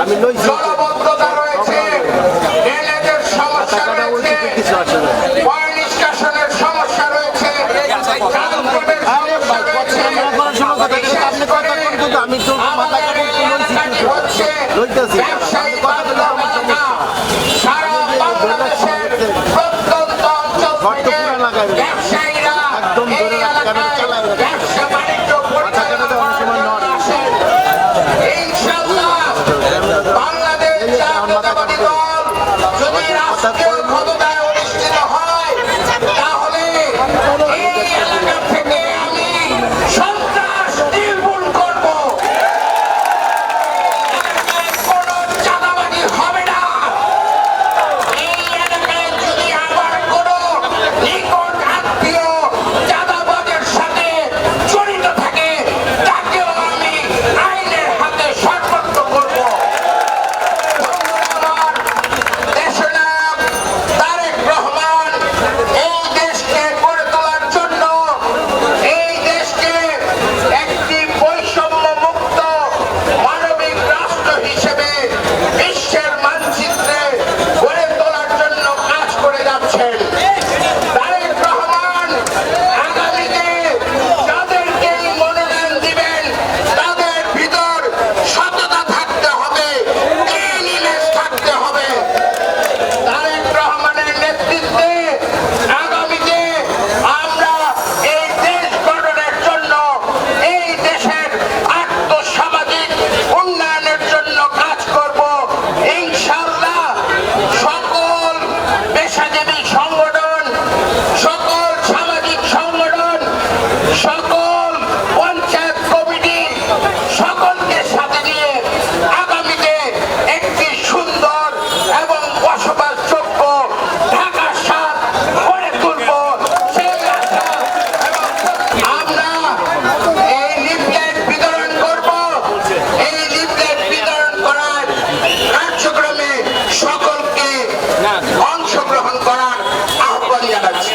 আমি নইছি আচ্ছা, কিছু আসে না? আমি তো মাথা লইতেছি। জাতীয়তাবাদী দল যদি রাষ্ট্রীয় অংশগ্রহণ করার আহ্বান জানাচ্ছি।